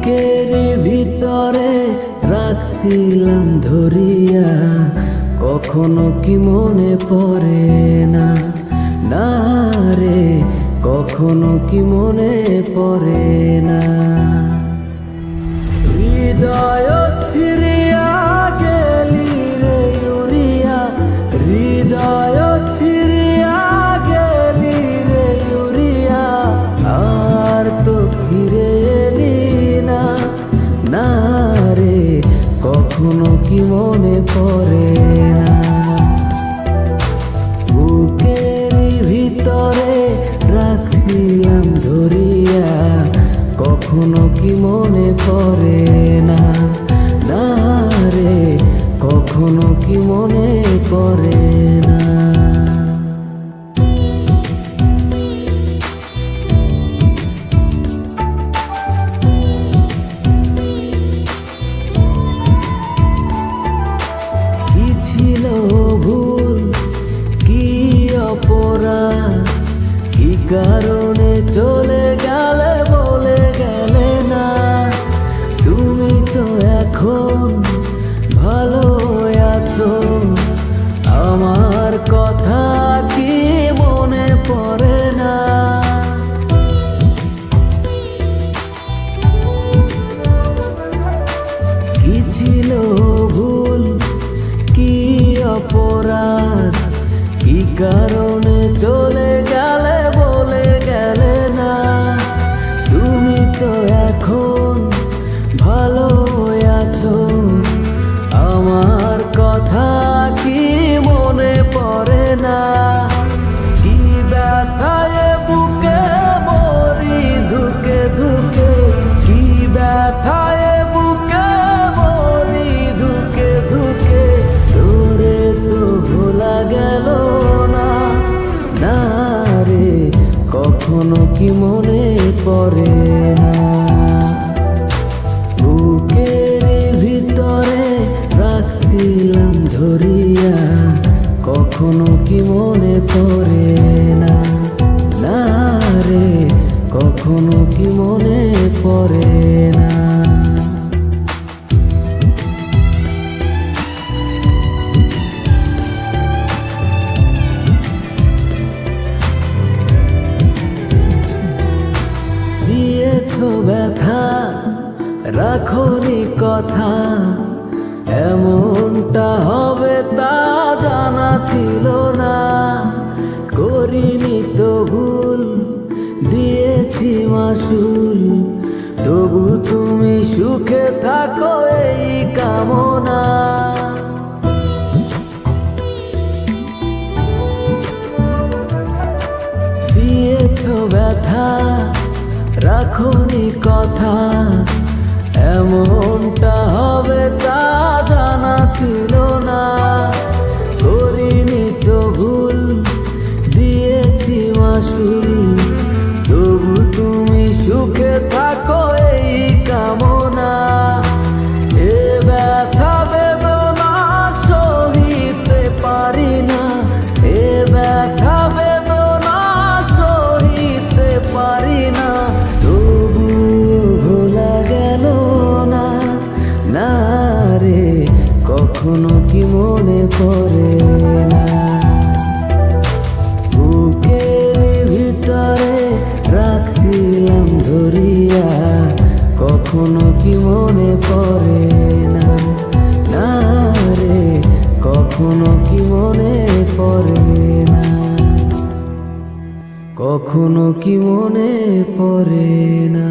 বুকের ভিতরে রাখছিলাম ধরিয়া, কখনো কি মনে পড়ে না? না রে, কখনো কি মনে পড়ে না? হৃদয় ছিড়িয়া গেলি রে ইউরিয়া, হৃদয় কি পড়ে না। বুকের ভিতরে রাখছিলাম ধরিয়া, কখনো কি মনে পড়ে না? না রে, কখনো কি মনে পড়ে না? রাখনি কথা, এমনটা হবে তা জানা ছিল না। করিনি তো ভুল, দিয়েছি মাসুল, তবু তুমি সুখে থাকো এই কামনা। দিয়েছ ব্যথা, রাখনি কথা এমনটা হবে তা জানা কখনো কি মনে পড়ে না? না রে, কখনো কি মনে পড়ে না? কখনো কি মনে পড়ে না?